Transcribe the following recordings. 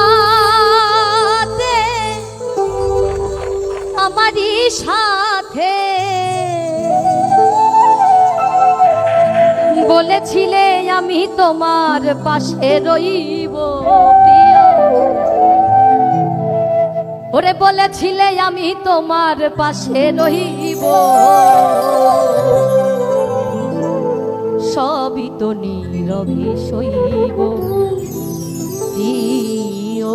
জোছনারাতে আমারই সাথে বলেছিলে আমি তোমার পাশে রইব ওরে বলেছিলে আমি তোমার পাশে রইব। সবই তো নীরবে সইব। প্রিয়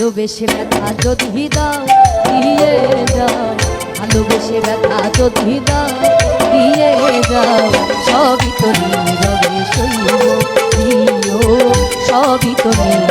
ভালোবেসে ব্যথা যদি দাও দিয়ে যাও ভালোবেসে ব্যথা যদি দাও দিয়ে যাও সবই তো নীরবে প্রিয়, সবই তো নীরবে।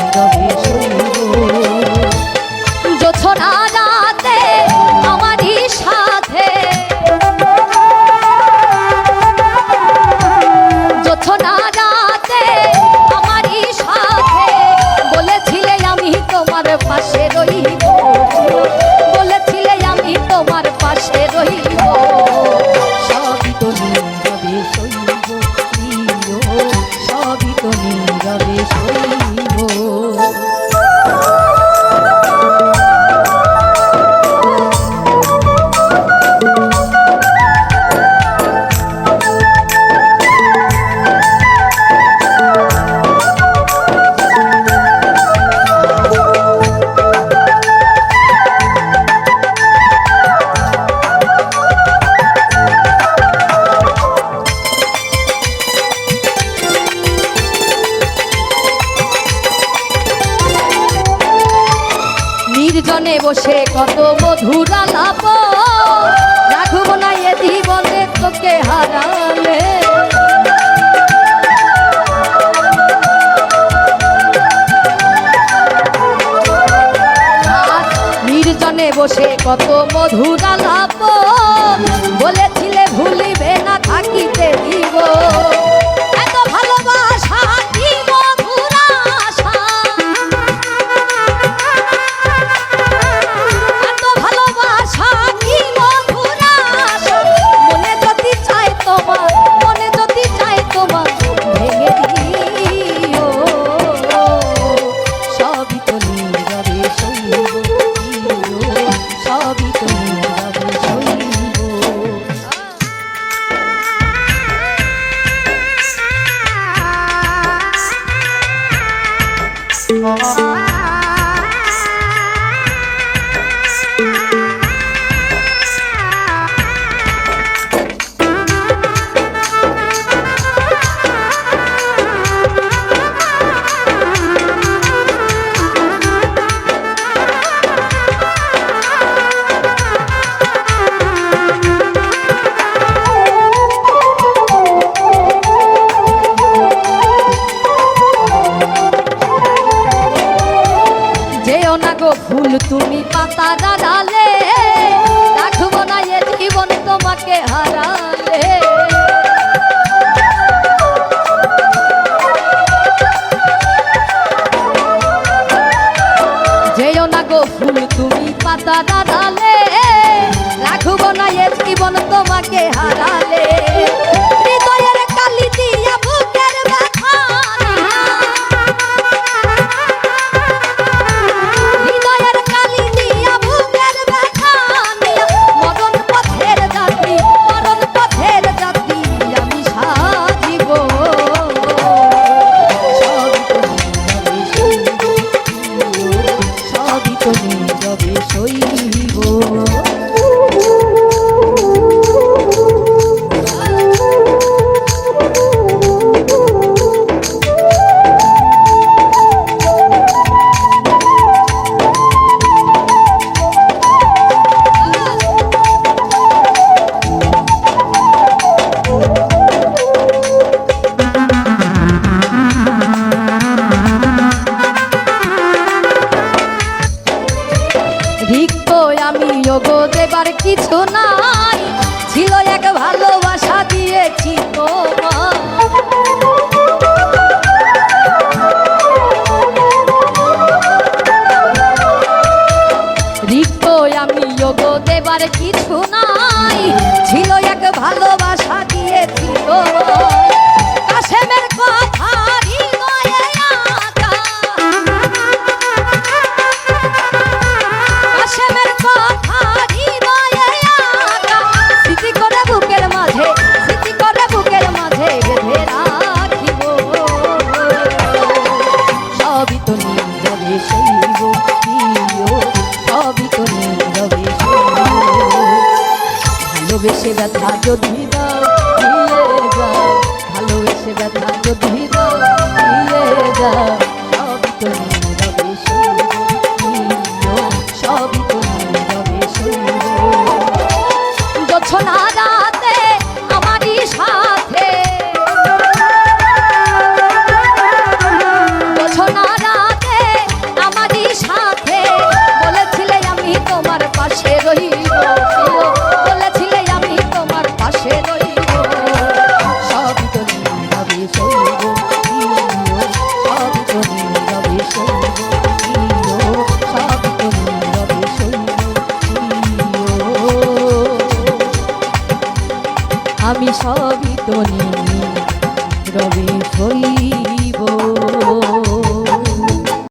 নির্জনে বসে কত মধুর আলাপ। রাখব না এ জীবনে তোকে হারালে। নির্জনে বসে কত মধুর আলাপ। বলেছিলে ভুলিবে যেও না গো ফুল, তুমি পাতা ডালে রাখব না এ জীবন তোমাকে হারালে। যেও না গো ফুল, তুমি পাতা ভিক্ষ আমি? ওগো দেবার কিছু নাই। ছিল এক ভালোবাসা দিয়েছি তো ভালোবেসে ব্যথা যদি আমি সবই তো নিয়ে রবে শরীর